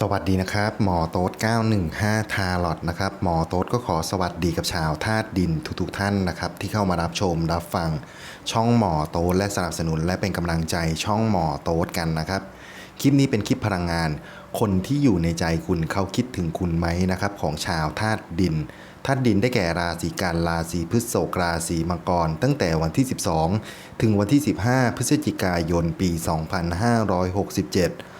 สวัสดีนะครับ หมอโต๊ด915 ทาลอตนะครับ หมอโต๊ดก็ขอสวัสดีกับชาวธาตุดินทุกๆท่านนะครับ ที่เข้ามารับชมรับฟัง ช่องหมอโต๊ดและสนับสนุนและเป็นกำลังใจช่องหมอโต๊ดกันนะครับ คลิปนี้เป็นคลิปพลังงาน คนที่อยู่ในใจคุณเขาคิดถึงคุณไหมนะครับ ของชาวธาตุดินธาตุดินได้แก่ราศีกันราศีพฤษภราศีมังกร ตั้งแต่วันที่ 12 ถึงวันที่ 15 พฤศจิกายนปี 2567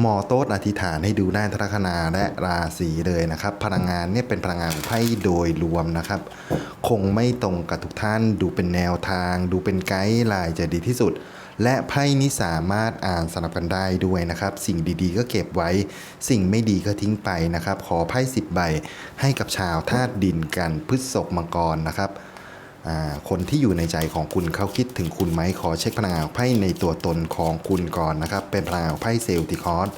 หมอโต๊ดอธิษฐานให้ดูด้านลัคนาและราศีเลยนะครับ พลังงานเนี่ยเป็นพลังงานของไพ่โดยรวมนะครับ คงไม่ตรงกับทุกท่าน ดูเป็นแนวทาง ดูเป็นไกด์ไลน์จะดีที่สุด และไพ่นี้สามารถอ่านสลับกันได้ด้วยนะครับ สิ่งดีๆก็เก็บไว้ สิ่งไม่ดีก็ทิ้งไปนะครับ ขอไพ่สิบใบให้กับชาวธาตุดินกันพฤษภมังกรนะครับ คนที่อยู่ในใจของคุณเขาคิดถึงคุณไหมขอเช็คพลังงานไพ่ในตัวตนของคุณก่อนนะครับ เป็นพลังงานไพ่เซลติคอส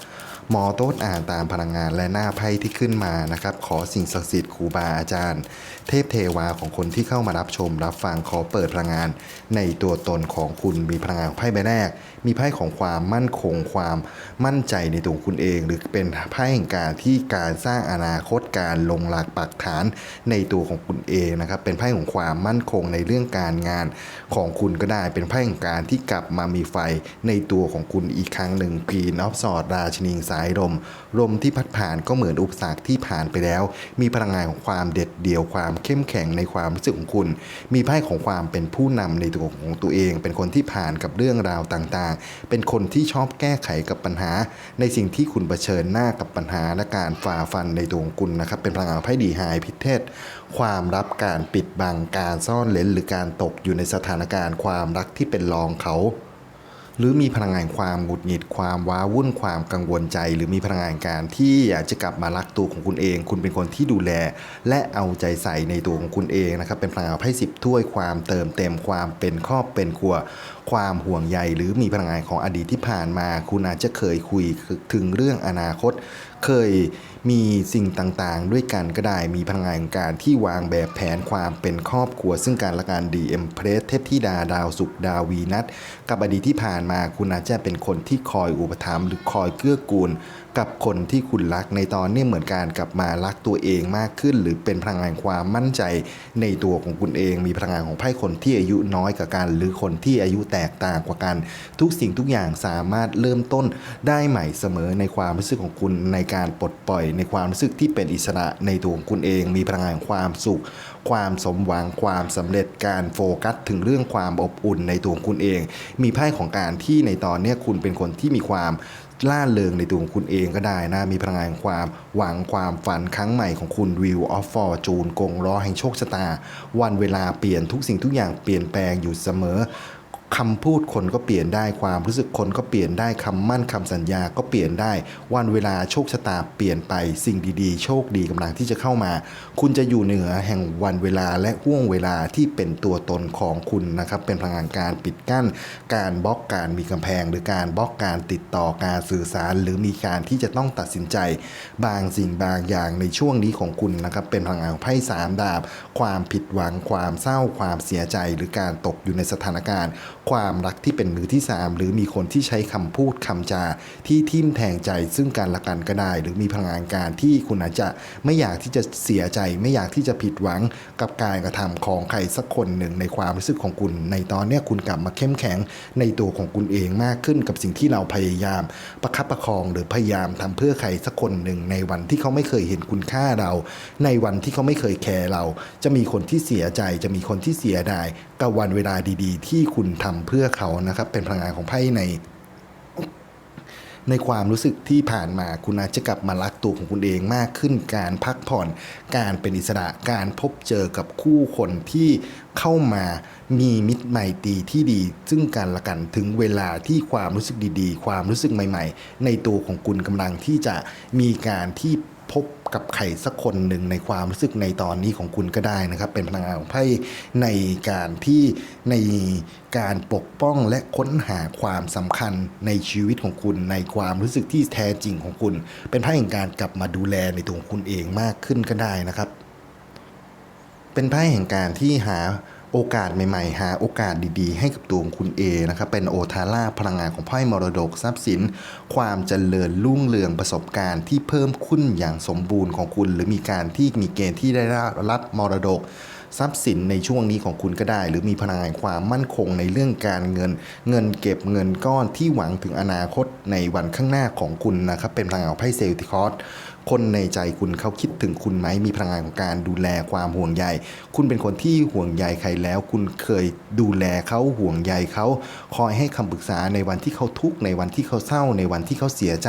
หมอโต๊ดอ่านตามพลังงานและหน้าไพ่ที่ขึ้นมานะครับ ขอสิ่งศักดิ์สิทธิ์ครูบาอาจารย์ เทพเทวาของคนที่เข้ามารับชมรับฟังขอเปิดพลังงานในตัวตนของคุณมีพลังงานไพ่ใบแรกมีไพ่ของความมั่นคงความมั่นใจในตัวคุณเอง หรือเป็นไพ่แห่งการที่การสร้างอนาคตการลงหลักปักฐานในตัวของคุณเองนะครับเป็นไพ่ของความมั่นคงในเรื่องการงานของคุณก็ได้เป็นไพ่แห่งการที่กลับมามีไฟในตัวของคุณอีกครั้งหนึ่งพีนอฟสอดราชนีสายลมลมที่พัดผ่านก็เหมือนอุปสรรคที่ผ่านไปแล้ว มีพลังงานของความเด็ดเดี่ยวความเข้มแข็งในความรู้สึกของคุณ มีไพ่ของความเป็นผู้นำในตัวของตัวเอง เป็นคนที่ผ่านกับเรื่องราวต่างเป็นคนที่ชอบแก้ไขกับปัญหา ในสิ่งที่คุณเผชิญหน้ากับปัญหาและการฝ่าฟันในดวงคุณนะครับเป็นพลังงานไพ่ดีไฮพิเทศ ความรับการปิดบังการซ่อนเลนหรือการตกอยู่ในสถานการณ์ความรักที่เป็นรองเขา หรือมีพลังงานความหงุดหงิดความว้าวุ่นความกังวลใจ หรือมีพลังงานการที่อยากจะกลับมารักตัวของคุณเอง คุณเป็นคนที่ดูแล และเอาใจใส่ในตัวของคุณเองนะครับเป็นพลังงานไพ่สิบถ้วยความเติมเต็มความเป็นครอบเป็นครัว ความห่วงใยหรือมีพลังงานของอดีตที่ผ่านมา คุณอาจจะเคยคุยถึงเรื่องอนาคต เคย มีสิ่งต่างๆ ด้วยกันก็ได้มีพลังงานการที่วางแบบแผนความเป็นครอบครัว ซึ่งการละการดีเอ็มเพรสเทพธิดาดาวสุขดาววีนัทกับอดีตที่ผ่านมาคุณอาจจะเป็นคนที่คอยอุปถัมภ์หรือคอยเกื้อกูล กับคนที่คุณรักในตอนนี้เหมือนการกลับมารักตัวเองมากขึ้น หรือเป็นพลังงานความมั่นใจในตัวของคุณเอง มีพลังงานของไพ่คนที่อายุน้อยกว่ากัน หรือคนที่อายุแตกต่างกว่ากัน ทุกสิ่งทุกอย่างสามารถเริ่มต้นได้ใหม่เสมอในความรู้สึกของคุณในการปลดปล่อย ในความรู้สึกที่เป็นอิสระในตัวของคุณเอง มีพลังงานความสุข ความสมหวังความสำเร็จการโฟกัสถึงเรื่องความอบอุ่นในตัวของคุณเอง มีไพ่ของการที่ในตอนนี้คุณเป็นคนที่มีความ ล่าเริงในตัวของคุณเองก็ได้นะ มีพลังงานความหวังความฝันครั้งใหม่ของคุณ Wheel of Fortune กงล้อแห่งโชคชะตา วันเวลาเปลี่ยนทุกสิ่งทุกอย่างเปลี่ยนแปลงอยู่เสมอ คำพูดคนก็เปลี่ยนได้ความรู้สึกคนก็เปลี่ยนได้คำมั่นคำสัญญาก็เปลี่ยนได้ วันเวลาโชคชะตาเปลี่ยนไปสิ่งดีๆ โชคดีกำลังที่จะเข้ามา คุณจะอยู่เหนือแห่งวันเวลาและห่วงเวลาที่เป็นตัวตนของคุณนะครับเป็นพลังงานการปิดกั้น การบล็อกการมีกำแพง หรือการบล็อกการติดต่อการสื่อสาร หรือมีการที่จะต้องตัดสินใจ บางสิ่งบางอย่างในช่วงนี้ของคุณนะครับเป็นพลังงานไพ่สามดาบ ความผิดหวังความเศร้าความเสียใจ หรือการตกอยู่ในสถานการณ์ ความรักที่เป็นมือที่ 3 หรือมีคนที่ใช้คำพูดคำจา ที่ทิ่มแทงใจซึ่งกันและกันก็ได้ หรือมีพลังงานการที่คุณอาจจะไม่อยากที่จะเสียใจ ไม่อยากที่จะผิดหวังกับการกระทำของใครสักคนหนึ่งในความรู้สึกของคุณ ในตอนเนี้ยคุณกลับมาเข้มแข็งในตัวของคุณเองมากขึ้นกับสิ่งที่เราพยายาม ประคับประคองหรือพยายามทำเพื่อใครสักคนหนึ่งในวันที่เขาไม่เคยเห็นคุณค่าเรา ในวันที่เขาไม่เคยแคร์เรา จะมีคนที่เสียใจจะมีคนที่เสียดายกับวันเวลาดี ๆ ที่คุณทำเพื่อเขานะครับ เป็นพลังงานของไพ่ใน ในความรู้สึกที่ผ่านมาคุณอาจจะกลับมารักตัวของคุณเองมากขึ้น การพักผ่อน การเป็นอิสระ การพบเจอกับคู่คนที่เข้ามามีมิตรไมตรีที่ดี ซึ่งกันและกันถึงเวลาที่ความรู้สึกดีๆ ความรู้สึกใหม่ ๆ ในตัวของคุณกำลังที่จะมีการที่พบ กับใครสักคนหนึ่งในความรู้สึกในตอนนี้ของคุณก็ได้นะครับ เป็นพลังงานของไพ่ในการที่ในการปกป้องและค้นหาความสำคัญในชีวิตของคุณ ในความรู้สึกที่แท้จริงของคุณ เป็นไพ่แห่งการกลับมาดูแลในตัวของคุณเองมากขึ้นก็ได้นะครับ เป็นไพ่แห่งการที่หา โอกาสใหม่ๆ หาโอกาสดีๆ ให้กับตัวของคุณเอนะครับเป็นโอทาร่าพลังงานของไพ่มรดกทรัพย์สิน ความเจริญรุ่งเรืองประสบการณ์ที่เพิ่มขึ้นอย่างสมบูรณ์ของคุณ หรือมีการที่มีเกณฑ์ที่ได้รับมรดกทรัพย์สินในช่วงนี้ของคุณก็ได้ หรือมีพลังงานความมั่นคงในเรื่องการเงิน เงินเก็บเงินก้อนที่หวังถึงอนาคตในวันข้างหน้าของคุณนะครับเป็นพลังงานไพ่เซลติคอส คนในใจคุณเขาคิดถึงคุณไหมมีพลังงานของการดูแลความห่วงใย คุณเป็นคนที่ห่วงใยใครแล้ว คุณเคยดูแลเขาห่วงใยเขาคอยให้คำปรึกษาในวันที่เขาทุกข์ในวันที่เขาเศร้าในวันที่เขาเสียใจ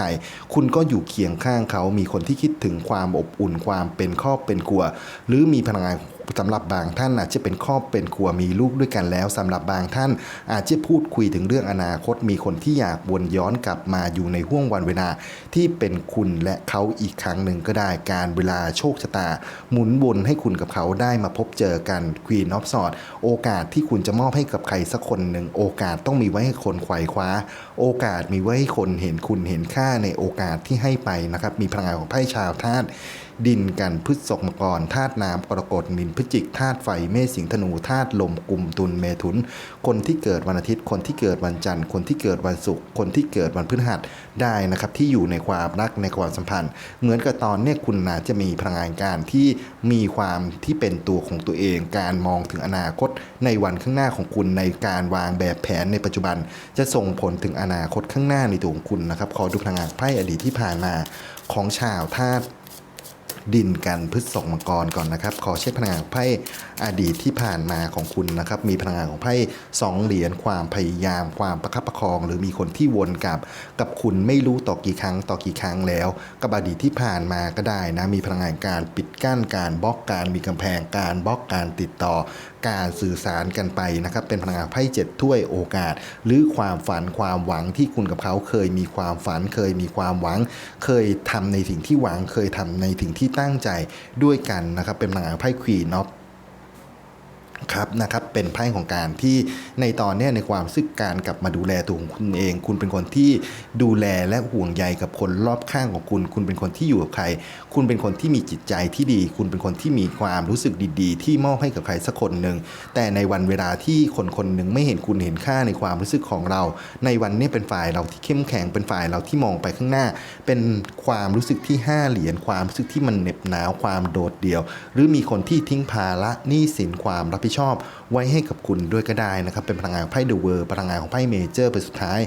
คุณก็อยู่เคียงข้างเขามีคนที่คิดถึงความอบอุ่นความเป็นครอบเป็นครัว หรือมีพลังงาน สำหรับบางท่านอาจจะเป็นครอบเป็นครัวมีลูกด้วยกันแล้วสำหรับบางท่านอาจจะพูดคุยถึงเรื่องอนาคตมีคนที่อยากวนย้อนกลับมาอยู่ในห่วงวันเวลาที่เป็นคุณและเขาอีกครั้งหนึ่งก็ได้การเวลาโชคชะตา หมุนวนให้คุณกับเขาได้มาพบเจอกัน Queen of Swords โอกาสที่คุณจะมอบให้กับใครสักคนหนึ่งโอกาสต้องมีไว้ให้คนไขว่คว้า โอกาสมีไว้ให้คนเห็นคุณเห็นค่าในโอกาสที่ให้ไปนะครับมีพลังงานของไพ่ชาวธาตุ ดินกันพฤษภมกรธาตุน้ำกรกฎมินพฤจิกธาตุไฟเมษสิงธนูธาตุลมกลุ่มตุลเมถุน คนที่เกิดวันอาทิตย์ คนที่เกิดวันจันทร์ คนที่เกิดวันศุกร์คนที่เกิดวันพฤหัสได้นะครับที่อยู่ในความรักในความสัมพันธ์ เหมือนกับตอนเนี้ยคุณน่าจะมีพลังงานการที่มีความที่เป็นตัวของตัวเอง การมองถึงอนาคตในวันข้างหน้าของคุณในการวางแบบแผนในปัจจุบัน จะส่งผลถึงอนาคตข้างหน้าในตัวของคุณนะครับขอดูพลังงานไพ่อดีตที่ผ่านมาของชาวธาตุ ดินกันพฤษภมังกรก่อนนะครับ ขอเช็คพลังงานไพ่อดีตที่ผ่านมาของคุณนะครับ มีพลังงานของไพ่สองเหรียญความพยายาม ความประคับประคอง หรือมีคนที่วนกลับ กับคุณไม่รู้ต่อกี่ครั้งต่อกี่ครั้งแล้ว กับอดีตที่ผ่านมาก็ได้นะ มีพลังงานการปิดกั้นการบล็อกการมีกำแพงการบล็อกการติดต่อการสื่อสารกันไปนะครับ เป็นพลังงานไพ่เจ็ดถ้วยโอกาส หรือความฝันความหวังที่คุณกับเขาเคยมีความฝันเคยมีความหวัง เคยทำในสิ่งที่หวังเคยทำในสิ่งที่ตั้งใจด้วยกันนะครับเป็นพลังงานไพ่ควีนอฟ ครับนะครับเป็นไพ่ของการที่ในตอนนี้ในความรู้สึกการกลับมาดูแลตัวของคุณเอง คุณเป็นคนที่ดูแลและห่วงใยกับคนรอบข้างของคุณ คุณเป็นคนที่อยู่กับใคร คุณเป็นคนที่มีจิตใจที่ดี คุณเป็นคนที่มีความรู้สึกดีๆ ที่มอบให้กับใครสักคนหนึ่งแต่ในวันเวลาที่คนคนหนึ่งไม่เห็นคุณเห็นค่าในความรู้สึกของเรา ในวันนี้เป็นฝ่ายเราที่เข้มแข็งเป็นฝ่ายเราที่มองไปข้างหน้า เป็นความรู้สึกที่ห้าเหรียญความรู้สึกที่มันเหน็บหนาวความโดดเดี่ยว หรือมีคนที่ทิ้งภาระหนี้สินความรับผิดชอบ ไว้ให้กับคุณด้วยก็ได้นะครับ เป็นพลังงานของไพ่เดอะเวิร์พลังงานของไพ่เมเจอร์เป็นสุดท้าย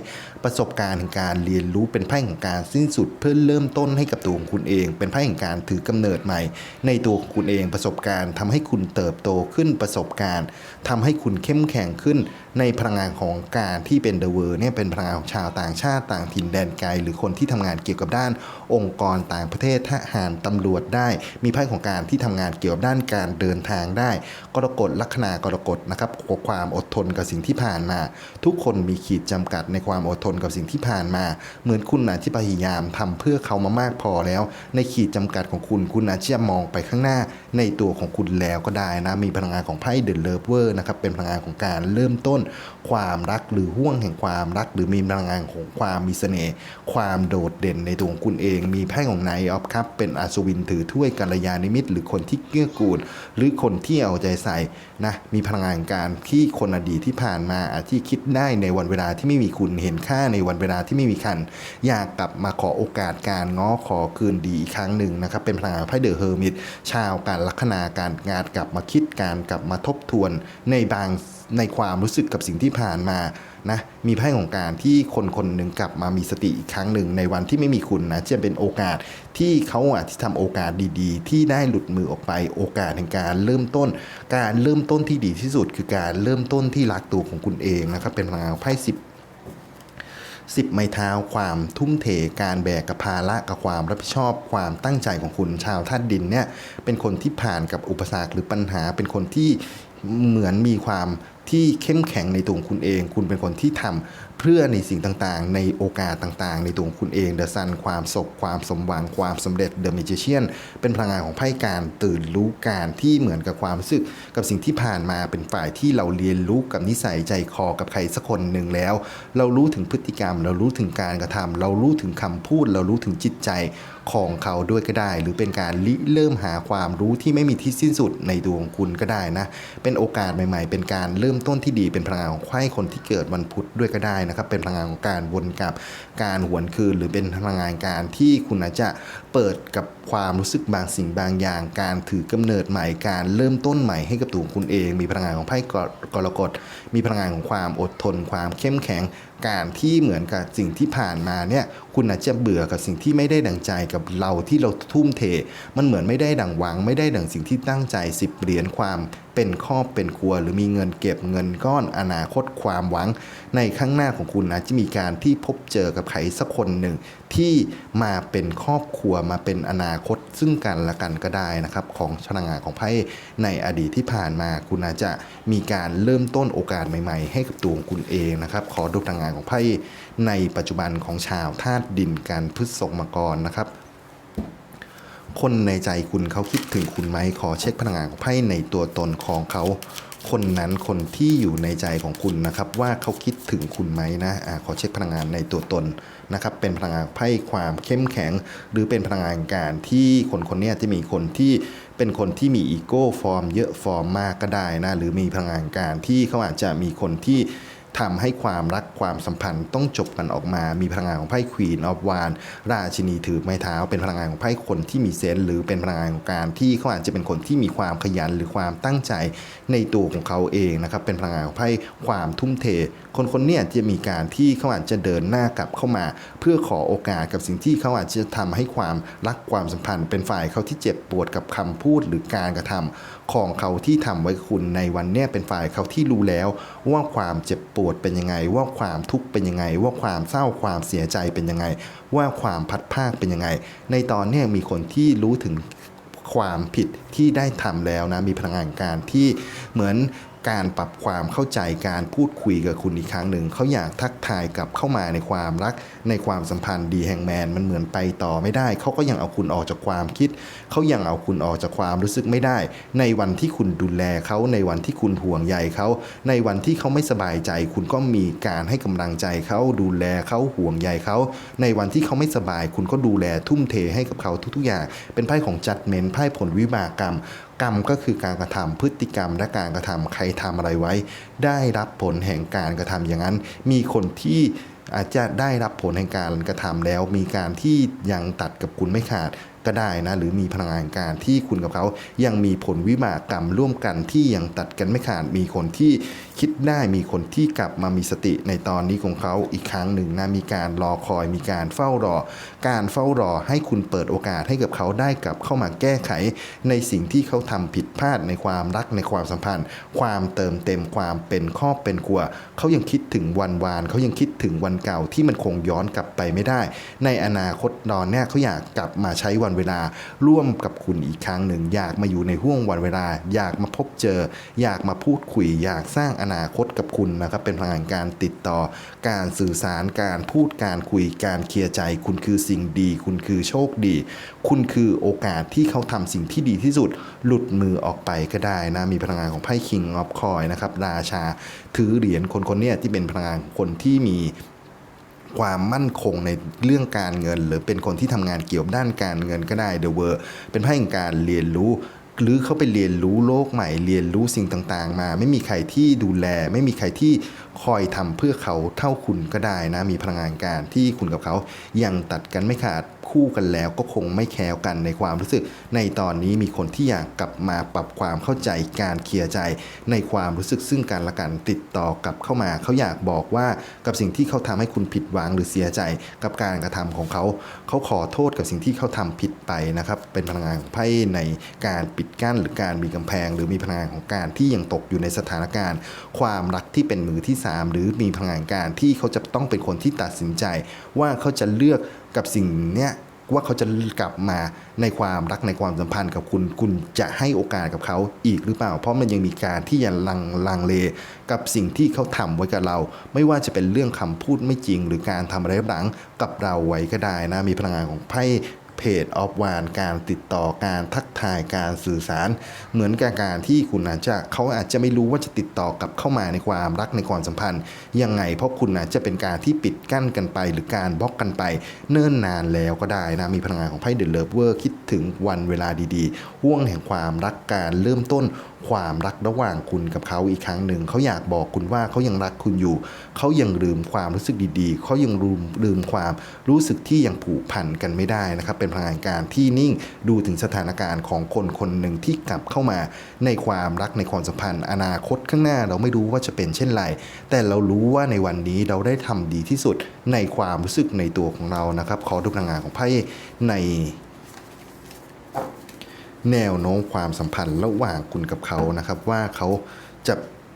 ประสบการณ์แห่งการเรียนรู้เป็นไพ่ของการสิ้นสุดเพื่อเริ่มต้นให้กับตัวของคุณเอง เป็นไพ่แห่งการถือกำเนิดใหม่ ในตัวของคุณเองประสบการณ์ทำให้คุณเติบโตขึ้นประสบการณ์ทำให้คุณเข้มแข็งขึ้นในพลังงานของการที่เป็นเดอะเวิร์เนี่ยเป็นพลังงานของชาวต่างชาติต่างถิ่นแดนไกล หรือคนที่ทำงานเกี่ยวกับด้าน องค์กรต่างประเทศทหารตำรวจได้ มีไพ่ของการที่ทำงานเกี่ยวกับด้านการเดินทางได้กรกฎลัคนากรกฎนะครับความอดทนกับสิ่งที่ผ่านมา ทุกคนมีขีดจำกัดในความอดทนกับสิ่งที่ผ่านมา เหมือนคุณอาจจะพยายามทำเพื่อเขามามากพอแล้ว ในขีดจำกัดของคุณ คุณอาจจะมองไปข้างหน้าในตัวของคุณแล้วก็ได้นะ มีพลังงานของไพ่เด e เลิฟเวอร์นะครับ เป็นพลังงานของการเริ่มต้น ความรักหรือห่วงแห่งความรัก หรือมีพลังงานของความมีเสน่ห์ ความโดดเด่นในตัวของคุณเอง มีไพ่ของไนออฟครับ เป็นอัศวินถือถ้วยกัลยาณมิตร หรือคนที่เกื้อกูล หรือคนที่เอาใจใส่นะ มีพลังงานการที่คนอดีตที่ผ่านมาอาจที่คิดได้ในวันเวลาที่ไม่มีคุณเห็นค่าในวันเวลาที่ไม่มีคัน อยากกลับมาขอโอกาสการง้อขอคืนดีอีกครั้งหนึ่งนะครับ เป็นพลังงานไพ่เดอะเฮอร์มิตชาวการลัคนาการงานกลับมาคิดการกลับมาทบทวนในบาง ในความรู้สึกกับสิ่งที่ผ่านมานะมีไพ่ของการที่คนคนหนึ่งกลับมามีสติอีกครั้งหนึ่งในวันที่ไม่มีคุณนะจะเป็นโอกาสที่เขาอาจจะทำโอกาสดีๆ ที่ได้หลุดมือออกไปโอกาสแห่งการเริ่มต้น การเริ่มต้นที่ดีที่สุด คือการเริ่มต้นที่รักตัวของคุณเองนะครับเป็นพลังไพ่สิบสิบไม้เท้าความทุ่มเทการแบกกับภาระกับความรับผิดชอบความตั้งใจของคุณชาวธาตุดินเนี่ยเป็นคนที่ผ่านกับอุปสรรคหรือปัญหาเป็นคนที่เหมือนมีความ ที่เข้มแข็งในตัวคุณเอง คุณเป็นคนที่ทเพื่อในสิ่งต่างๆ ในโอกาสต่างๆ ในตัวงคุณเองเดอะซันความสบความสมหวังความสำเร็จเดอะมิจิเชียนเป็นพลังงานของไพ่การตื่นรู้การที่เหมือนกับความรู้สึกกับสิ่งที่ผ่านมาเป็นฝ่ายที่เราเรียนรู้กับนิสัยใจคอกับใครสักคนหนึ่งแล้ว เรารู้ถึงพฤติกรรม เรารู้ถึงการกระทำเรารู้ถึงคำพูด เรารู้ถึงจิตใจของเขาด้วยก็ได้ หรือเป็นการริเริ่มหาความรู้ที่ไม่มีที่สิ้นสุดในดวงคุณก็ได้นะเป็นโอกาสใหม่ ๆ เป็นการเริ่มต้นที่ดีเป็นพลังงานของไขว้คนที่เกิดวันพุธด้วยก็ได้นะครับเป็นพลังงานของการวนกลับการหวนคืน หรือเป็นพลังงานการที่คุณอาจจะเปิดกับความรู้สึกบางสิ่งบางอย่าง การถือกำเนิดใหม่การเริ่มต้นใหม่ให้กับตัวคุณเอง มีพลังงานของไพ่กกรกฎมีพลังงานของความอดทน ความเข้มแข็งการที่เหมือนกับสิ่งที่ผ่านมาเนี่ยคุณอาจจะเบื่อกับสิ่งที่ไม่ได้ดังใจกับเราที่เราทุ่มเท มันเหมือนไม่ได้ดังหวัง ไม่ได้ดังสิ่งที่ตั้งใจสิบเหรียญความเป็นครอบเป็นครัว หรือมีเงินเก็บเงินก้อนอนาคตความหวัง ในข้างหน้าของคุณอาจจะมีการที่พบเจอกับใครสักคนหนึ่ง ที่มาเป็นครอบครัวมาเป็นอนาคตซึ่งกันและกันก็ได้นะครับ ของพลังงานของไพ่ในอดีตที่ผ่านมา คุณอาจจะมีการเริ่มต้นโอกาสใหม่ ๆ ให้กับตัวของคุณเองนะครับ ขอดูพลังงานของไพ่ในปัจจุบันของชาวธาตุดินการพฤษภมกรนะครับ คนในใจคุณเขาคิดถึงคุณไหมขอเช็คพลังงานของไพ่ในตัวตนของเขาคนนั้นคนที่อยู่ในใจของคุณนะครับ ว่าเขาคิดถึงคุณไหมนะอะขอเช็คพลังงานในตัวตนนะครับ เป็นพลังงานไพ่ความเข้มแข็ง หรือเป็นพลังงานการที่คนคนนี้จะมีคนที่เป็นคนที่มีอีโก้ฟอร์ม เยอะฟอร์มมากก็ได้นะหรือมีพลังงานการที่เขาอาจจะมีคนที่ ทำให้ความรักความสัมพันธ์ต้องจบกันออกมา มีพลังงานของไพ่ควีนออฟวานราชินีถือไม้เท้า เป็นพลังงานของไพ่คนที่มีเซนส์หรือเป็นพลังงานของการที่เขาอาจจะเป็นคนที่มีความขยันหรือความตั้งใจในตัวของเขาเองนะครับ เป็นพลังงานของไพ่ความทุ่มเท คนคนนี้จะมีการที่เขาอาจจะเดินหน้ากลับเข้ามา เพื่อขอโอกาสกับสิ่งที่เขาอาจจะทำให้ความรักความสัมพันธ์ เป็นฝ่ายเขาที่เจ็บปวดกับคำพูดหรือการกระทำของเขาที่ทำไว้คุณในวันเนี้ยเป็นฝ่ายเขาที่รู้แล้ว ว่าความเจ็บปวดเป็นยังไง ว่าความทุกข์เป็นยังไง ว่าความเศร้าความเสียใจเป็นยังไง ว่าความพัดภาคเป็นยังไง ในตอนเนี้ยมีคนที่รู้ถึงความผิดที่ได้ทำแล้วนะมีพลังงานการที่เหมือน การปรับความเข้าใจการพูดคุยกับคุณอีกครั้งหนึ่งเขาอยากทักทายกลับเข้ามาในความรัก ในความสัมพันธ์ดีแห่งแมนมันเหมือนไปต่อไม่ได้ เขาก็ยังเอาคุณออกจากความคิด เขายังเอาคุณออกจากความรู้สึกไม่ได้ ในวันที่คุณดูแลเขาในวันที่คุณห่วงใยเขาในวันที่เขาไม่สบายใจ คุณก็มีการให้กำลังใจเขาดูแลเขาห่วงใยเขาในวันที่เขาไม่สบาย คุณก็ดูแลทุ่มเทให้กับเขาทุกๆอย่าง เป็นไพ่ของจัดเมนไพ่ผลวิบากกรรม กรรมก็คือการกระทำพฤติกรรมและการกระทำใครทำอะไรไว้ ได้รับผลแห่งการกระทำอย่างนั้น มีคนที่อาจจะได้รับผลแห่งการกระทำแล้ว มีการที่ยังตัดกับคุณไม่ขาด ก็ได้นะหรือมีพลังงานการที่คุณกับเขายังมีผลวิบากกรรมร่วมกันที่ยังตัดกันไม่ขาดมีคนที่คิดได้มีคนที่กลับมามีสติในตอนนี้ของเขาอีกครั้งหนึ่งนะมีการรอคอยมีการเฝ้ารอ การเฝ้ารอให้คุณเปิดโอกาสให้กับเขาได้กลับเข้ามาแก้ไข ในสิ่งที่เขาทำผิดพลาดในความรักในความสัมพันธ์ ความเติมเต็มความเป็นครอบเป็นครัวเขายังคิดถึงวันวานเขายังคิดถึงวันเก่าที่มันคงย้อนกลับไปไม่ได้ ในอนาคตนอนเนี่ยเขาอยากกลับมาใช้วันเวลาร่วมกับคุณอีกครั้งหนึ่ง อยากมาอยู่ในห่วงวันเวลา อยากมาพบเจอ อยากมาพูดคุย อยากสร้างอนาคตกับคุณนะครับเป็นพลังงานการติดต่อ การสื่อสารการพูดการคุยการเคลียร์ใจ คุณคือสิ่งดี คุณคือโชคดี คุณคือโอกาสที่เขาทำสิ่งที่ดีที่สุด หลุดมือออกไปก็ได้นะมีพลังงานของไพ่คิงออฟคอยนะครับราชาถือเหรียญคนคนนี้ที่เป็นพลังงานคนที่มี ความมั่นคงในเรื่องการเงิน หรือเป็นคนที่ทำงานเกี่ยวด้านการเงินก็ได้เดอะเวอร์เป็นไพ่แห่งการเรียนรู้หรือเขาไปเรียนรู้โลกใหม่เรียนรู้สิ่งต่างๆ มา ไม่มีใครที่ดูแล ไม่มีใครที่ คอยทำเพื่อเขาเท่าคุณก็ได้นะ มีพลังงานการที่คุณกับเขายังตัดกันไม่ขาดคู่กันแล้วก็คงไม่แคล้วกันในความรู้สึก ในตอนนี้มีคนที่อยากกลับมาปรับความเข้าใจการเคลียร์ใจ ในความรู้สึกซึ่งกันและกันติดต่อกลับเข้ามา เขาอยากบอกว่ากับสิ่งที่เขาทำให้คุณผิดหวังหรือเสียใจกับการกระทำของเขา เขาขอโทษกับสิ่งที่เขาทำผิดไปนะครับ เป็นพลังงานไพ่ในการปิดกั้นหรือการมีกำแพง หรือมีพลังงานของการที่ยังตกอยู่ในสถานการณ์ ความรักที่เป็นมือที่สามหรือมีพลังงานการที่เขาจะต้องเป็นคนที่ตัดสินใจ ว่าเขาจะเลือกกับสิ่งเนี้ยว่าเขาจะกลับมาในความรักในความสัมพันธ์กับคุณคุณจะให้โอกาสกับเขาอีกหรือเปล่า เพราะมันยังมีการที่ยังลังลังเล กับสิ่งที่เขาทำไว้กับเรา ไม่ว่าจะเป็นเรื่องคำพูดไม่จริง หรือการทำอะไรหลังกับเราไว้ก็ได้นะมีพลังงานของไพ่ เพจออฟวานการติดต่อการทักทายการสื่อสาร เหมือนกับการที่คุณอาจจะเขาอาจจะไม่รู้ว่าจะติดต่อกับเข้ามาในความรักในความสัมพันธ์ ยังไงเพราะคุณอาจจะเป็นการที่ปิดกั้นกันไป หรือการบล็อกกันไป เนิ่นนานแล้วก็ได้นะมีพลังงานของไพ่เดอะเลิฟเวอร์คิดถึงวันเวลาดีๆห่วงแห่งความรักการเริ่มต้น ความรักระหว่างคุณกับเขาอีกครั้งหนึ่งเขาอยากบอกคุณว่าเขายังรักคุณอยู่ เขายังลืมความรู้สึกดีๆ เขายังลืมลืมความรู้สึกที่ยังผูกพันกันไม่ได้นะครับ เป็นพลังงานการที่นิ่งดูถึงสถานการณ์ของคนคนหนึ่งที่กลับเข้ามาในความรักในความสัมพันธ์ อนาคตข้างหน้าเราไม่รู้ว่าจะเป็นเช่นไร แต่เรารู้ว่าในวันนี้เราได้ทำดีที่สุดในความรู้สึกในตัวของเรานะครับขอดูพลังงานของไพ่ใน แนวโน้มความสัมพันธ์ระหว่างคุณกับเขานะครับ ว่าเขาจะ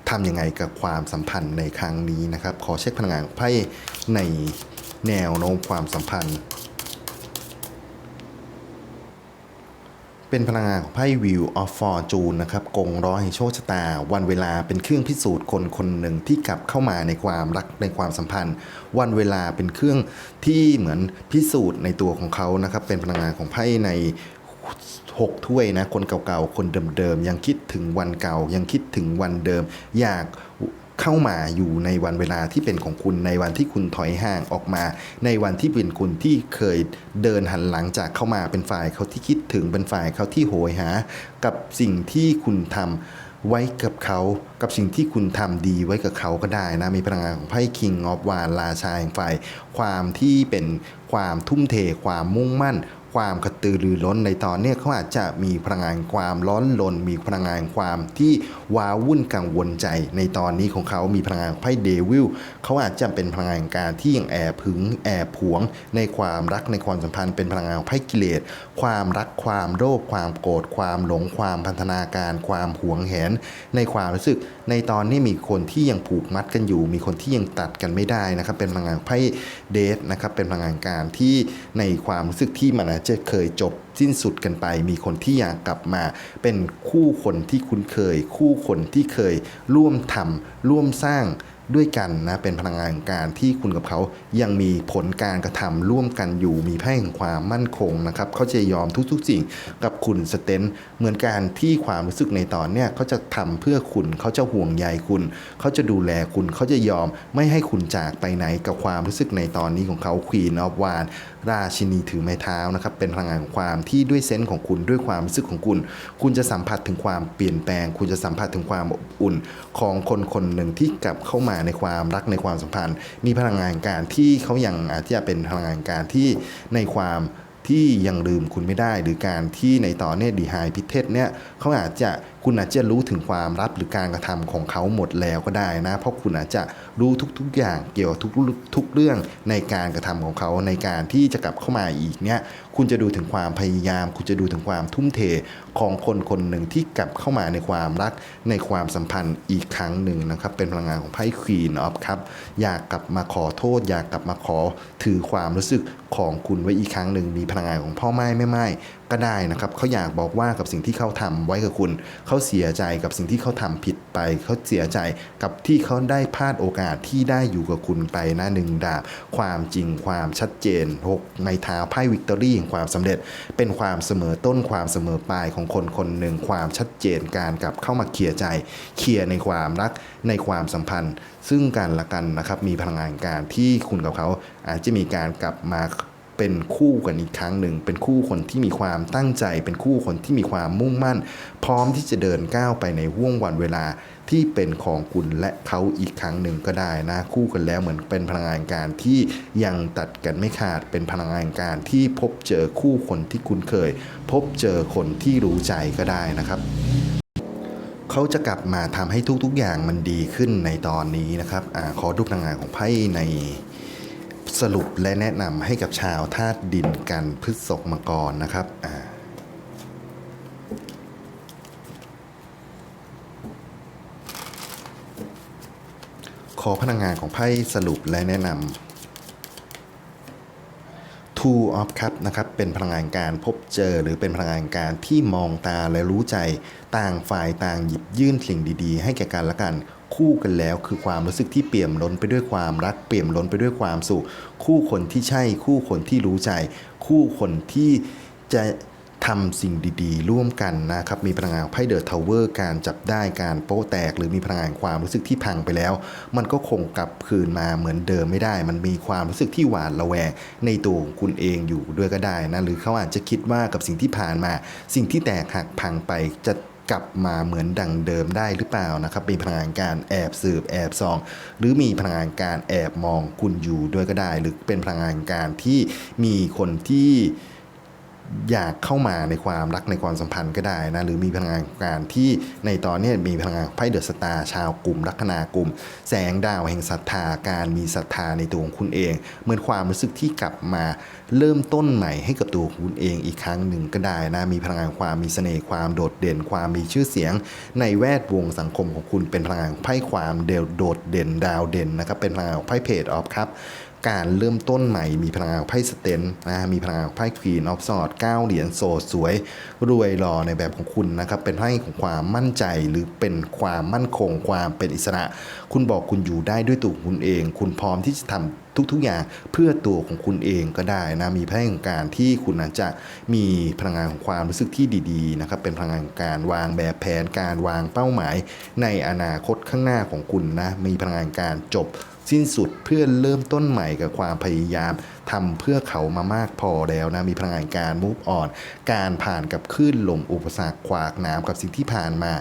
ทำยังไงกับความสัมพันธ์ในครั้งนี้นะครับ ขอเช็คพลังงานไพ่ในแนวโน้มความสัมพันธ์ เป็นพลังงานของไพ่ Wheel of Fortune นะครับกงร้อยโชคชะตา วันเวลาเป็นเครื่องพิสูจน์คนคนหนึ่งที่กลับเข้ามาในความรักในความสัมพันธ์ วันเวลาเป็นเครื่องที่เหมือนพิสูจน์ในตัวของเขานะครับ เป็นพลังงานของไพ่ใน หกถ้วยนะ คนเก่าๆ คนเดิมๆ ยังคิดถึงวันเก่า ยังคิดถึงวันเดิม อยากเข้ามาอยู่ในวันเวลาที่เป็นของคุณในวันที่คุณถอยห่างออกมา ในวันที่เป็นคุณที่เคยเดินหันหลังจากเข้ามาเป็นฝ่ายเขาที่คิดถึงเป็นฝ่ายเขาที่โหยหา กับสิ่งที่คุณทำไว้กับเขากับสิ่งที่คุณทำดีไว้กับเขาก็ได้นะ มีพลังงานของไพ่ King of w a n ราชาแห่งไฟความที่เป็นความทุ่มเทความมุ่งมั่น ความกระตือรือร้นในตอนนี้เขาอาจจะมีพลังงานความร้อนรนมีพลังงานความที่ว้าวุ่นกังวลใจในตอนนี้ของเขามีพลังงานไพ่เดวิลเขาอาจจะเป็นพลังงานการที่ยังแอบผึงแอบผวง ในความรักในความสัมพันธ์เป็นพลังงานไพ่กิเลสความรักความโลภความโกรธความหลงความพันธนาการ ความหวงแหน ในความรู้สึก ในตอนนี้มีคนที่ยังผูกมัดกันอยู่ มีคนที่ยังตัดกันไม่ได้นะครับเป็นพลังงานไพ่เดทนะครับเป็นพลังงานการที่ในความรู้สึกที่มันอาจจะเคยจบสิ้นสุดกันไป มีคนที่อยากกลับมา เป็นคู่คนที่คุ้นเคย คู่คนที่เคยร่วมทำร่วมสร้างด้วยกันนะเป็นพลังงานการที่คุณกับเขายังมีผลการกระทำร่วมกันอยู่มีแพ่งความมั่นคงนะครับเขาจะยอมทุกๆสิ่งกับคุณสเตนเหมือนการที่ความรู้สึกในตอนเนี้ยเขาจะทำเพื่อคุณเขาจะห่วงใยคุณ เขาจะดูแลคุณเขาจะยอมไม่ให้คุณจากไปไหนกับความรู้สึกในตอนนี้ของเขาควีนออฟวาน ราชินีถือไม้เท้านะครับเป็นพลังงานของความที่ด้วยเซนส์ของคุณด้วยความรู้สึกของคุณ คุณจะสัมผัสถึงความเปลี่ยนแปลง คุณจะสัมผัสถึงความอบอุ่นของคนคนหนึ่งที่กลับเข้ามาในความรักในความสัมพันธ์ มีพลังงานการที่เขายังอาจจะเป็นพลังงานการที่ในความ ที่ยังลืมคุณไม่ได้ หรือการที่ในตอนเนี้ดีไฮพิเทศเนี่ยเขาอาจจะคุณอาจจะรู้ถึงความรับหรือการกระทำของเขาหมดแล้วก็ได้นะ เพราะคุณอาจจะรู้ทุกๆอย่างเกี่ยวกับทุกๆเรื่องในการกระทำของเขาในการที่จะกลับเข้ามาอีกเนี่ย คุณจะดูถึงความพยายาม คุณจะดูถึงความทุ่มเทของคนคนหนึ่งที่กลับเข้ามาในความรักในความสัมพันธ์อีกครั้งหนึ่งนะครับ เป็นพลังงานของไพ่ควีนออฟครับอยากกลับมาขอโทษ อยากกลับมาขอถือความรู้สึกของคุณไว้อีกครั้งหนึ่งมีพลังงานของพ่อไม้แม่ไม้ ก็ได้นะครับเขาอยากบอกว่ากับสิ่งที่เขาทำไว้กับคุณ เขาเสียใจกับสิ่งที่เขาทำผิดไป เขาเสียใจกับที่เขาได้พลาดโอกาสที่ได้อยู่กับคุณไปนะหนึ่งดาบ ความจริงความชัดเจนหกในท้าไพ่วิกตอรี่แห่งความสำเร็จ เป็นความเสมอต้นความเสมอปลายของคนคนหนึ่งความชัดเจนการกลับเข้ามาเคลียร์ใจเคลียร์ในความรักในความสัมพันธ์ ซึ่งกันและกันนะครับมีพลังงานการที่คุณกับเขาอาจจะมีการกลับมา เป็นคู่กันอีกครั้งหนึ่ง เป็นคู่คนที่มีความตั้งใจ เป็นคู่คนที่มีความมุ่งมั่น พร้อมที่จะเดินก้าวไปในห่วงวันเวลาที่เป็นของคุณและเขาอีกครั้งหนึ่งก็ได้นะคู่กันแล้วเหมือนเป็นพลังงานการที่ยังตัดกันไม่ขาดเป็นพลังงานการที่พบเจอคู่คนที่คุณเคย พบเจอคนที่รู้ใจก็ได้นะครับเขาจะกลับมาทำให้ทุกๆอย่างมันดีขึ้นในตอนนี้นะครับอขอดูพลังงานของไพ่ใน สรุปและแนะนำให้กับชาวธาตุดินกันพฤษภมังกรนะครับอ่าขอพลังงานของไพ่สรุปและแนะนำ Two of Cup นะครับเป็นพลังงานการพบเจอหรือเป็นพลังงานการที่มองตาและรู้ใจต่างฝ่ายต่างหยิบยื่นสิ่งดี ๆ ให้แก่กันและกัน คู่กันแล้ว คือความรู้สึกที่เปี่ยมล้นไปด้วยความรักเปี่ยมล้นไปด้วยความสุข คู่คนที่ใช่ คู่คนที่รู้ใจ คู่คนที่จะทำสิ่งดีๆ ร่วมกันนะครับ มีพลังงานไพ่เดอะทาวเวอร์การจับได้การโป๊ะแตก หรือมีพลังงานความรู้สึกที่พังไปแล้ว มันก็คงกลับคืนมาเหมือนเดิมไม่ได้ มันมีความรู้สึกที่หวาดระแวงในตัวของคุณเองอยู่ด้วยก็ได้นะหรือเขาอาจจะคิดว่ากับสิ่งที่ผ่านมา สิ่งที่แตกหักพังไปจะ กลับมาเหมือนดังเดิมได้หรือเปล่านะครับมีพลังงานการแอบสืบแอบซอง หรือมีพลังงานการแอบมองคุณอยู่ด้วยก็ได้ หรือเป็นพลังงานการที่มีคนที่ อยากเข้ามาในความรักในความสัมพันธ์ก็ได้นะหรือมีพลังงานการที่ในตอนนี้มีพลังงานไพ่เดอะสตาร์ชาวกลุ่มลัคนากลุ่ม แสงดาวแห่งศรัทธาการมีศรัทธาในตัวของคุณเอง เหมือนความรู้สึกที่กลับมาเริ่มต้นใหม่ให้กับตัวคุณเองอีกครั้งหนึ่งก็ได้นะมีพลังงานความมีเสน่ห์ความโดดเด่น ความมีชื่อเสียง ในแวดวงสังคมของคุณเป็นพลังงานไพ่ความเดโดดเด่นดาวเด่นนะครับเป็นพลังงานไพ่เพจออฟครับ การเริ่มต้นใหม่มีพลังงานไพ่สเตนนะมีพลังงานไพ่ควีนออฟสอดเก้าเหรียญโสดสวย รวยหล่อในแบบของคุณนะครับ เป็นไพ่ของความมั่นใจหรือเป็นความมั่นคง ความเป็นอิสระ คุณบอกคุณอยู่ได้ด้วยตัวคุณเอง คุณพร้อมที่จะทำทุกๆ อย่างเพื่อตัวของคุณเองก็ได้นะมีไพ่ของการที่คุณอาจจะมีพลังงานของความรู้สึกที่ดีๆนะครับเป็นพลังงานของการวางแบบแผนการวางเป้าหมาย ในอนาคตข้างหน้าของคุณนะมีพลังงานการจบ สิ้นสุดเพื่อเริ่มต้นใหม่กับความพยายามทำเพื่อเขามามากพอแล้วนะมีพลังงานการ move on การผ่านกับคลื่นลมอุปสรรคขวากน้ำกับสิ่งที่ผ่านมา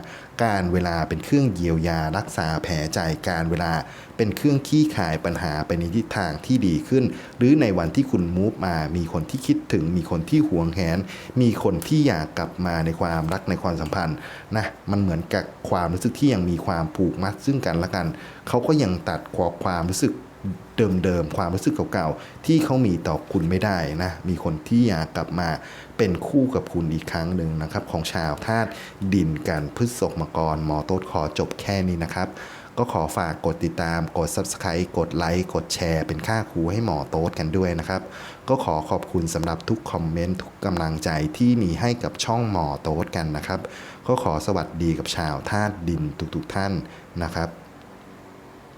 การเวลาเป็นเครื่องเยียวยารักษาแผลใจการเวลาเป็นเครื่องขี้ขายปัญหาไปในทิศทางที่ดีขึ้น หรือในวันที่คุณมูฟมามีคนที่คิดถึง มีคนที่หวงแหน มีคนที่อยากกลับมาในความรักในความสัมพันธ์นะมันเหมือนกับความรู้สึกที่ยังมีความผูกมัดซึ่งกันและกัน เขาก็ยังตัดขอความรู้สึก เดิมๆความรู้สึกเก่าๆที่เขามีต่อคุณไม่ได้นะมีคนที่อยากกลับมาเป็นคู่กับคุณอีกครั้งหนึ่งนะครับ ของชาวธาตุดินกันพฤษภมกรหมอโต๊ดขอจบแค่นี้นะครับ ก็ขอฝากกดติดตามกด Subscribe กดไลค์กดแชร์ เป็นค่าครูให้หมอโต๊ดกันด้วยนะครับ ก็ขอขอบคุณสำหรับทุกคอมเมนต์ทุกกำลังใจที่มีให้กับช่องหมอโต๊ดกันนะครับ ก็ขอสวัสดีกับชาวธาตุดินทุกๆท่านนะครับ